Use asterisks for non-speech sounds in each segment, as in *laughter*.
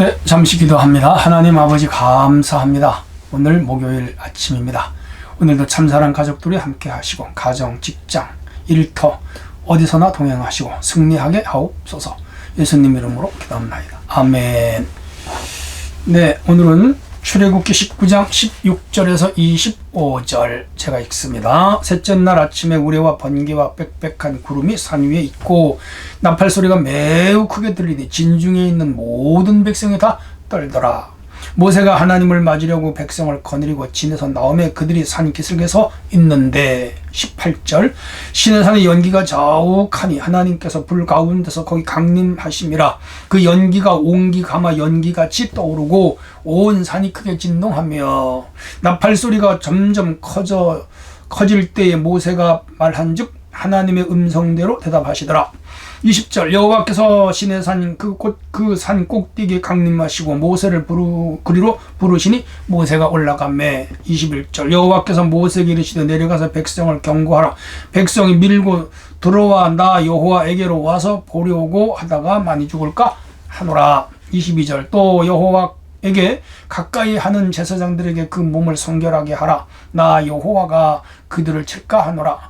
네, 잠시 기도합니다. 하나님 아버지 감사합니다. 오늘 목요일 아침입니다. 오늘도 참사랑 가족들이 함께 하시고 가정, 직장, 일터 어디서나 동행하시고 승리하게 하옵소서. 예수님 이름으로 기도합니다. 아멘. 네, 오늘은 출애굽기 19장 16절에서 25절 제가 읽습니다. 셋째 날 아침에 우레와 번개와 빽빽한 구름이 산 위에 있고 나팔 소리가 매우 크게 들리니 진중에 있는 모든 백성이 다 떨더라. 모세가 하나님을 맞으려고 백성을 거느리고 진에서 나오매 그들이 산 기슭에서 있는데 18절 신의 산의 연기가 자욱하니 하나님께서 불 가운데서 거기 강림하심이라. 그 연기가 옹기 가마 연기같이 떠오르고 온 산이 크게 진동하며 나팔 소리가 점점 커져 커질 때에 모세가 말한즉 하나님의 음성대로 대답하시더라 20절 여호와께서 신의 산그곳그산 꼭대기에 강림하시고 모세를 부르 그리로 부르시니 모세가 올라가매 21절 여호와께서 모세에게 이르시되 내려가서 백성을 경고하라 백성이 밀고 들어와 나 여호와에게로 와서 보려고 하다가 많이 죽을까 하노라 22절 또 여호와 에게 가까이 하는 제사장들에게 그 몸을 성결하게 하라. 나 여호와가 그들을 칠까 하노라.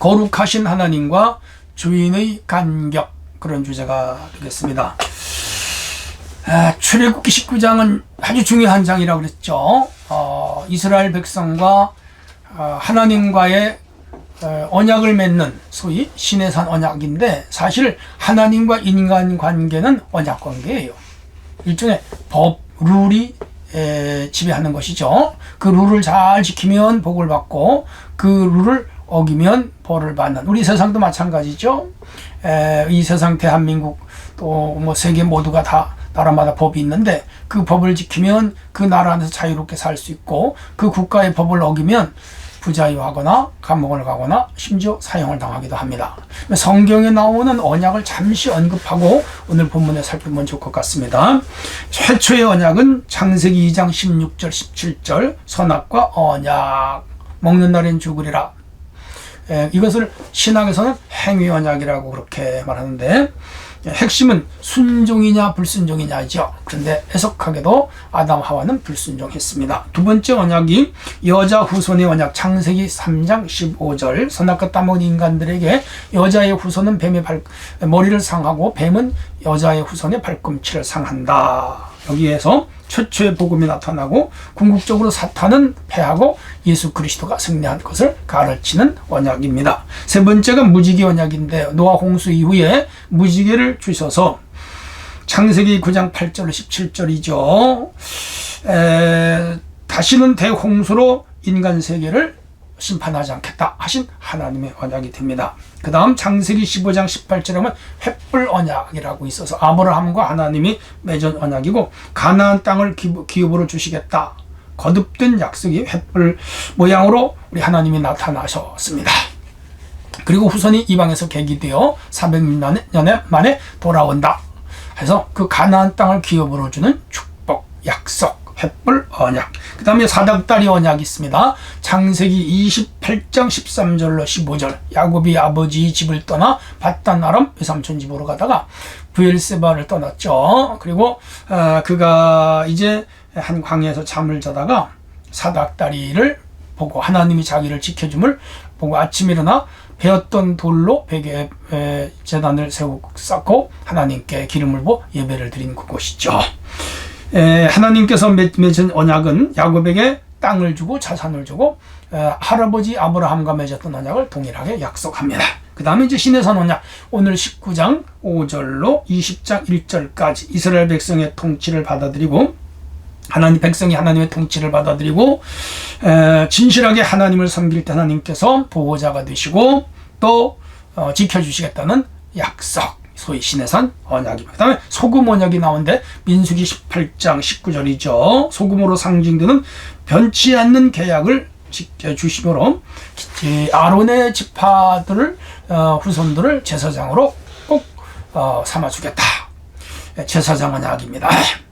거룩하신 하나님과 주인의 간격 그런 주제가 되겠습니다. 아, 출애굽기 19장은 아주 중요한 장이라고 그랬죠. 어, 이스라엘 백성과 어, 하나님과의 어, 언약을 맺는 소위 신의 산 언약인데 사실 하나님과 인간 관계는 언약 관계예요. 일종의 법 룰이 에, 지배하는 것이죠. 그 룰을 잘 지키면 복을 받고 그 룰을 어기면 벌을 받는 우리 세상도 마찬가지죠. 에, 이 세상 대한민국 또 뭐 세계 모두가 다 나라마다 법이 있는데 그 법을 지키면 그 나라 안에서 자유롭게 살 수 있고 그 국가의 법을 어기면 부자유하거나 감옥을 가거나 심지어 사형을 당하기도 합니다. 성경에 나오는 언약을 잠시 언급하고 오늘 본문에 살펴보면 좋을 것 같습니다. 최초의 언약은 창세기 2장 16절 17절 선악과 언약 먹는 날엔 죽으리라 이것을 신학에서는 행위 언약이라고 그렇게 말하는데 핵심은 순종이냐 불순종이냐죠. 그런데 해석하게도 아담 하와는 불순종했습니다. 두 번째 언약이 여자 후손의 언약 창세기 3장 15절 선악과 따먹은 인간들에게 여자의 후손은 뱀의 발, 머리를 상하고 뱀은 여자의 후손의 발꿈치를 상한다. 여기에서 최초의 복음이 나타나고 궁극적으로 사탄은 패하고 예수 그리스도가 승리한 것을 가르치는 언약입니다. 세 번째가 무지개 언약인데 노아 홍수 이후에 무지개를 주셔서 창세기 9장 8절 17절이죠. 에, 다시는 대홍수로 인간 세계를 심판하지 않겠다 하신 하나님의 언약이 됩니다. 그 다음 창세기 15장 18절에 보면 횃불 언약이라고 있어서 아브라함과 하나님이 맺은 언약이고 가나안 땅을 기업으로 주시겠다. 거듭된 약속이 횃불 모양으로 우리 하나님이 나타나셨습니다. 그리고 후손이 이방에서 계기되어 400년 만에 돌아온다. 해서 그 가나안 땅을 기업으로 주는 축복, 약속, 횃불 언약. 그 다음에 사닥다리 언약이 있습니다. 창세기 28장 13절로 15절. 야곱이 아버지 집을 떠나 바단 아람 외삼촌 집으로 가다가 부엘세바를 떠났죠. 그리고 어, 그가 이제 한 광야에서 잠을 자다가 사닥다리를 보고 하나님이 자기를 지켜줌을 보고 아침 일어나 베었던 돌로 베개 재단을 세우고 쌓고 하나님께 기름을 부어 예배를 드린 그곳이죠. 에, 하나님께서 맺은 언약은 야곱에게 땅을 주고 자산을 주고 에, 할아버지 아브라함과 맺었던 언약을 동일하게 약속합니다. 그 다음에 이제 신의산 언약 오늘 19장 5절로 20장 1절까지 이스라엘 백성의 통치를 받아들이고 하나님 백성이 하나님의 통치를 받아들이고 에, 진실하게 하나님을 섬길 때 하나님께서 보호자가 되시고 또 어, 지켜주시겠다는 약속 소위 신해산 언약입니다. 그 다음에 소금 언약이 나오는데 민수기 18장 19절이죠. 소금으로 상징되는 변치 않는 계약을 주심으로 아론의 지파들을 어, 후손들을 제사장으로 꼭 어, 삼아주겠다. 제사장 언약입니다.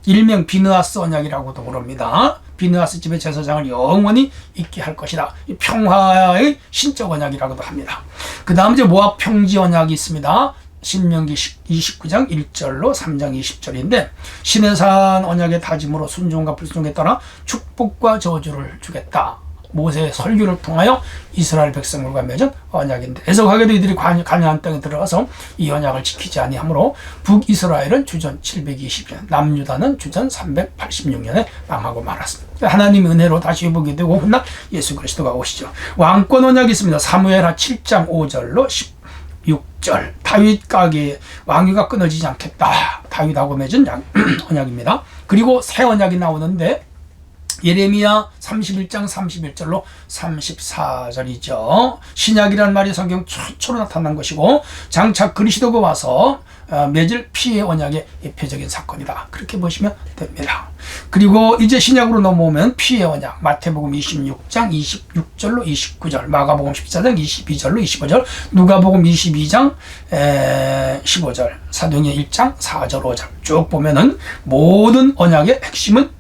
일명 비느하스 언약이라고도 부릅니다. 비느하스 집의 제사장을 영원히 있게 할 것이다. 평화의 신적 언약이라고도 합니다. 그 다음 이제 모압 평지 언약이 있습니다. 신명기 29장 1절로 3장 20절인데 신의 산 언약의 다짐으로 순종과 불순종에 따라 축복과 저주를 주겠다. 모세의 설교를 통하여 이스라엘 백성들과 맺은 언약인데 애석하게도 이들이 가나안 땅에 들어가서 이 언약을 지키지 아니하므로 북이스라엘은 주전 720년 남유다는 주전 386년에 망하고 말았습니다. 하나님의 은혜로 다시 회복이 되고 훗날 예수 그리스도가 오시죠. 왕권 언약이 있습니다. 사무엘하 7장 5절로 16절 다윗 가게 왕위가 끊어지지 않겠다. 다윗하고 맺은 *clears throat* 언약입니다. 그리고 새 언약이 나오는데 예레미야 31장 31절로 34절이죠. 신약이란 말이 성경 최초로 나타난 것이고 장차 그리스도가 와서 어, 맺을 피의 언약의 대표적인 사건이다. 그렇게 보시면 됩니다. 그리고 이제 신약으로 넘어오면 피의 언약 마태복음 26장 26절로 29절 마가복음 14장 22절로 25절 누가복음 22장 15절 사도행전 1장 4절 5절 쭉 보면은 모든 언약의 핵심은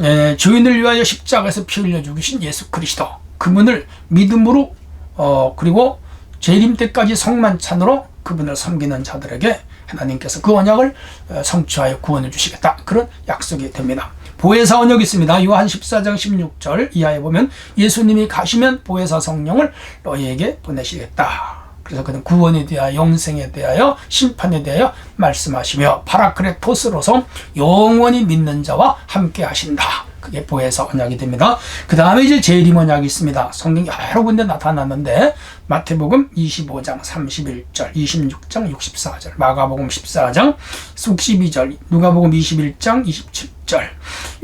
에, 주인을 위하여 십자가에서 피 흘려 죽으신 예수 그리스도 그분을 믿음으로 어, 그리고 재림 때까지 성만찬으로 그분을 섬기는 자들에게 하나님께서 그 언약을 어, 성취하여 구원을 주시겠다 그런 약속이 됩니다. 보혜사 언약이 있습니다. 요한 14장 16절 이하에 보면 예수님이 가시면 보혜사 성령을 너희에게 보내시겠다. 그래서 그는 구원에 대하여 영생에 대하여 심판에 대하여 말씀하시며 파라크레토스로서 영원히 믿는 자와 함께 하신다. 그게 보혜사 언약이 됩니다. 그 다음에 이제 재림 언약이 있습니다. 성경 여러 군데 나타났는데 마태복음 25장 31절, 26장 64절, 마가복음 14장 62절, 누가복음 21장 27절,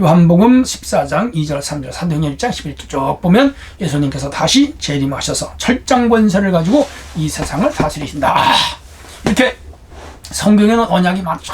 요한복음 14장 2절, 3절, 사도행전 1장 11절 쭉 보면 예수님께서 다시 재림하셔서 철장 권세를 가지고 이 세상을 다스리신다. 이렇게 성경에는 언약이 많죠.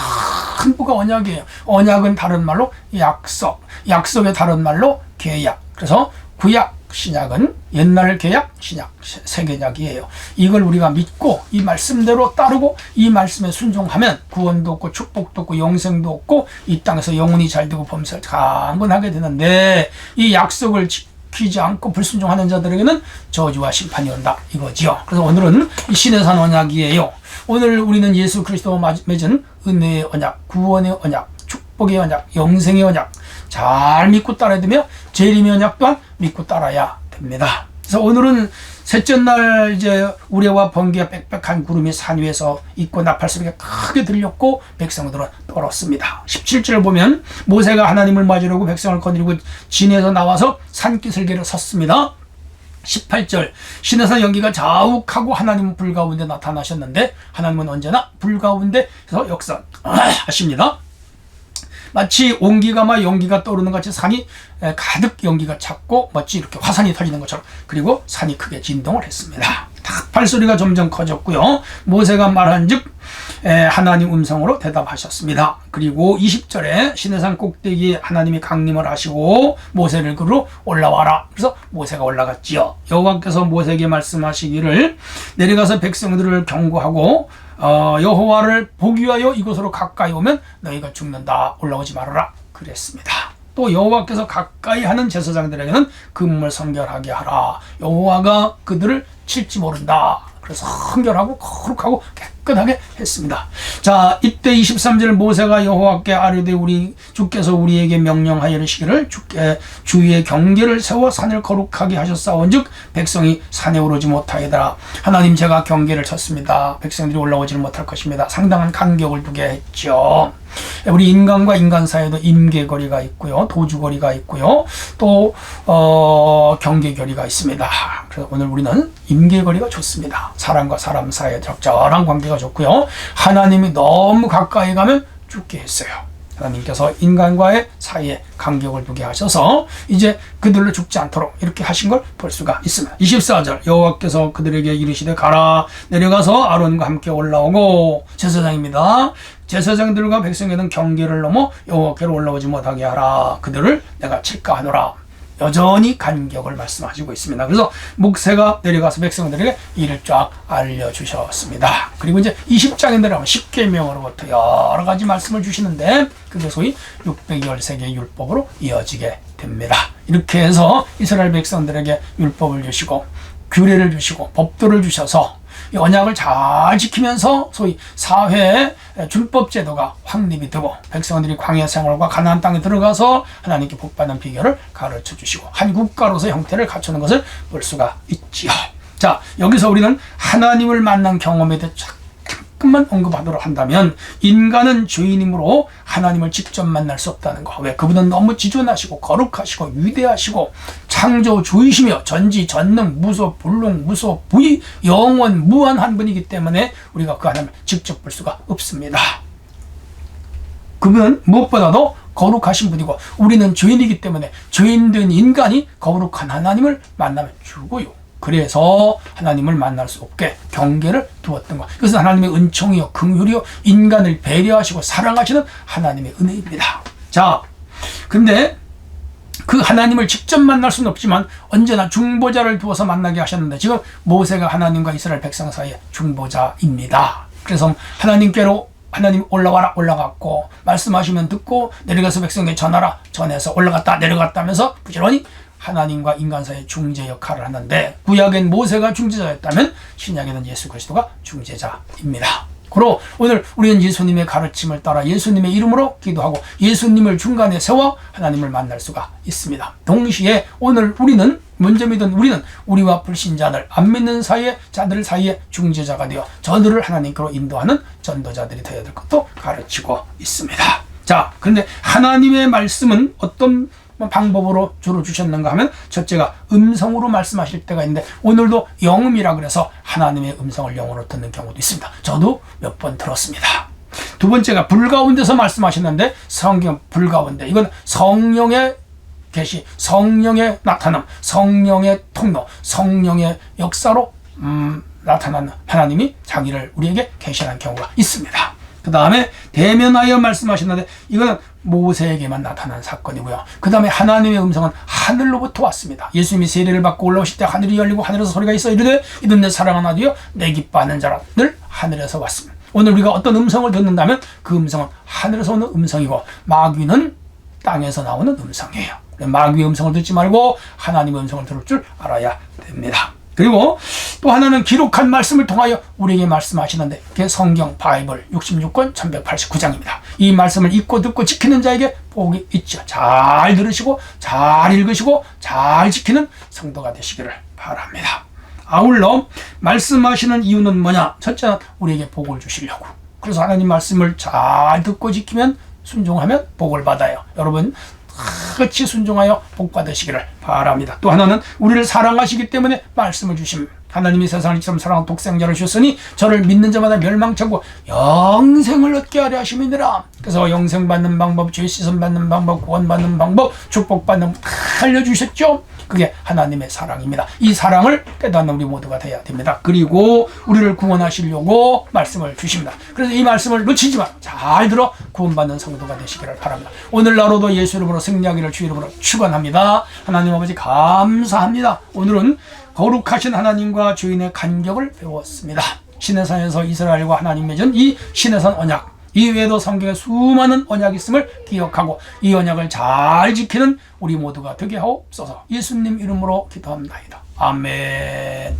전부가 언약이에요. 언약은 다른 말로 약속, 약속의 다른 말로 계약. 그래서 구약, 신약은 옛날 계약, 신약, 세계약이에요. 이걸 우리가 믿고 이 말씀대로 따르고 이 말씀에 순종하면 구원도 없고 축복도 없고 영생도 없고 이 땅에서 영혼이 잘 되고 범사를 강건하게 되는데 이 약속을 지키지 않고 불순종하는 자들에게는 저주와 심판이 온다 이거지요. 그래서 오늘은 이 신의 산 언약이에요. 오늘 우리는 예수 그리스도와 맺은 은혜의 언약, 구원의 언약, 축복의 언약, 영생의 언약 잘 믿고 따라야 되며 재림의 언약 또한 믿고 따라야 됩니다. 그래서 오늘은 셋째 날 이제 우레와 번개와 빽빽한 구름이 산 위에서 있고 나팔 소리가 크게 들렸고 백성들은 떨었습니다. 17절 보면 모세가 하나님을 맞으려고 백성을 거느리고 진에서 나와서 산기슭에를 섰습니다. 18절 신에서 연기가 자욱하고 하나님은 불 가운데 나타나셨는데 하나님은 언제나 불 가운데서 역사하십니다. *clears throat* 마치 온기가 막 연기가 떠오르는 같이 산이 가득 연기가 찼고 마치 이렇게 화산이 터지는 것처럼 그리고 산이 크게 진동을 했습니다. 발소리가 점점 커졌고요. 모세가 말한즉 하나님 음성으로 대답하셨습니다. 그리고 20절에 시내산 꼭대기에 하나님이 강림을 하시고 모세를 그로 올라와라. 그래서 모세가 올라갔지요. 여호와께서 모세에게 말씀하시기를 내려가서 백성들을 경고하고 어, 여호와를 보기 위하여 이곳으로 가까이 오면 너희가 죽는다. 올라오지 말아라. 그랬습니다. 또 여호와께서 가까이 하는 제사장들에게는 금을 성결하게 하라. 여호와가 그들을 칠지 모른다. 그래서 성결하고 거룩하고 깨끗하게 했습니다. 자, 이때 23절 모세가 여호와께 아뢰되 우리 주께서 우리에게 명령하여 이르시기를 주께 주의 경계를 세워 산을 거룩하게 하셨사온즉 백성이 산에 오르지 못하게더라. 하나님 제가 경계를 쳤습니다. 백성들이 올라오지 못할 것입니다. 상당한 간격을 두게 했죠. 우리 인간과 인간 사이에도 임계거리가 있고요, 도주거리가 있고요, 또 어, 경계거리가 있습니다. 그래서 오늘 우리는 임계거리가 좋습니다. 사람과 사람 사이에 적절한 관계가 좋고요. 하나님이 너무 가까이 가면 죽게 했어요. 하나님께서 인간과의 사이에 간격을 두게 하셔서 이제 그들로 죽지 않도록 이렇게 하신 걸 볼 수가 있습니다. 24절 여호와께서 그들에게 이르시되 가라 내려가서 아론과 함께 올라오고 제사장입니다. 제사장들과 백성에는 경계를 넘어 여호와께로 올라오지 못하게 하라. 그들을 내가 칠까 하노라. 여전히 간격을 말씀하시고 있습니다. 그래서 목세가 내려가서 백성들에게 이를 쫙 알려주셨습니다. 그리고 이제 20장에 내려가면 10계명으로부터 여러 가지 말씀을 주시는데 그게 소위 613개의 율법으로 이어지게 됩니다. 이렇게 해서 이스라엘 백성들에게 율법을 주시고 규례를 주시고 법도를 주셔서 이 언약을 잘 지키면서 소위 사회 준법 제도가 확립이 되고 백성들이 광야 생활과 가나안 땅에 들어가서 하나님께 복받는 비결을 가르쳐 주시고 한 국가로서 형태를 갖추는 것을 볼 수가 있지요. 자, 여기서 우리는 하나님을 만난 경험에 대해 잠깐만 언급하도록 한다면 인간은 죄인이므로 하나님을 직접 만날 수 없다는 거. 왜? 그분은 너무 지존하시고 거룩하시고 위대하시고 창조 주이시며 전지 전능 무소 불능 무소 부의 영원 무한한 분이기 때문에 우리가 그 하나님을 직접 볼 수가 없습니다. 그분은 무엇보다도 거룩하신 분이고 우리는 죄인이기 때문에 죄인된 인간이 거룩한 하나님을 만나면 죽어요. 그래서 하나님을 만날 수 없게 경계를 두었던 것. 그것은 하나님의 은총이요, 긍휼이요, 인간을 배려하시고 사랑하시는 하나님의 은혜입니다. 자, 근데 그 하나님을 직접 만날 수는 없지만 언제나 중보자를 두어서 만나게 하셨는데 지금 모세가 하나님과 이스라엘 백성 사이의 중보자입니다. 그래서 하나님께로 하나님 올라와라 올라갔고 말씀하시면 듣고 내려가서 백성에게 전하라 전해서 올라갔다 내려갔다 하면서 부지런히 하나님과 인간 사이의 중재 역할을 하는데 구약엔 모세가 중재자였다면 신약에는 예수 그리스도가 중재자입니다. 그로 오늘 우리는 예수님의 가르침을 따라 예수님의 이름으로 기도하고 예수님을 중간에 세워 하나님을 만날 수가 있습니다. 동시에 오늘 우리는 먼저 믿은 우리는 우리와 불신자들 안 믿는 사이에 자들 사이에 중재자가 되어 저들을 하나님께로 인도하는 전도자들이 되어야 될 것도 가르치고 있습니다. 자, 그런데 하나님의 말씀은 어떤 방법으로 주로 주셨는가 하면 첫째가 음성으로 말씀하실 때가 있는데 오늘도 영음이라 그래서 하나님의 음성을 영어로 듣는 경우도 있습니다. 저도 몇 번 들었습니다. 두 번째가 불 가운데서 말씀하셨는데 성경 불 가운데 이건 성령의 계시, 성령의 나타남, 성령의 통로, 성령의 역사로 음, 나타나는 하나님이 자기를 우리에게 계시하는 경우가 있습니다. 그 다음에 대면하여 말씀하셨는데 이거는 모세에게만 나타난 사건이고요. 그 다음에 하나님의 음성은 하늘로부터 왔습니다. 예수님이 세례를 받고 올라오실 때 하늘이 열리고 하늘에서 소리가 있어 이르되 이든 내 사랑하는 아들이여 내 기뻐하는 자라 늘 하늘에서 왔습니다. 오늘 우리가 어떤 음성을 듣는다면 그 음성은 하늘에서 오는 음성이고 마귀는 땅에서 나오는 음성이에요. 마귀의 음성을 듣지 말고 하나님의 음성을 들을 줄 알아야 됩니다. 그리고 또 하나는 기록한 말씀을 통하여 우리에게 말씀하시는데 그게 성경 바이블 66권 1189장입니다. 이 말씀을 읽고 듣고 지키는 자에게 복이 있죠. 잘 들으시고 잘 읽으시고 잘 지키는 성도가 되시기를 바랍니다. 아울러 말씀하시는 이유는 뭐냐? 첫째는 우리에게 복을 주시려고. 그래서 하나님 말씀을 잘 듣고 지키면 순종하면 복을 받아요. 여러분 같이 순종하여 복 받으시기를 바랍니다. 또 하나는 우리를 사랑하시기 때문에 말씀을 주심. 하나님이 세상을 이처럼 사랑한 독생자를 주셨으니 저를 믿는 자마다 멸망창고 영생을 얻게 하려 하심이니라. 그래서 영생 받는 방법, 죄 씻음 받는 방법, 구원 받는 방법, 축복 받는 다 알려주셨죠. 그게 하나님의 사랑입니다. 이 사랑을 깨닫는 우리 모두가 되어야 됩니다. 그리고 우리를 구원하시려고 말씀을 주십니다. 그래서 이 말씀을 놓치지 마. 잘 들어 구원받는 성도가 되시기를 바랍니다. 오늘날로도 예수 이름으로 승리하기를 주 이름으로 축원합니다. 하나님 아버지 감사합니다. 오늘은 거룩하신 하나님과 주인의 간격을 배웠습니다. 시내산에서 이스라엘과 하나님 맺은 이 시내산 언약 이 외에도 성경에 수많은 언약이 있음을 기억하고 이 언약을 잘 지키는 우리 모두가 되게 하옵소서 예수님 이름으로 기도합니다. 아멘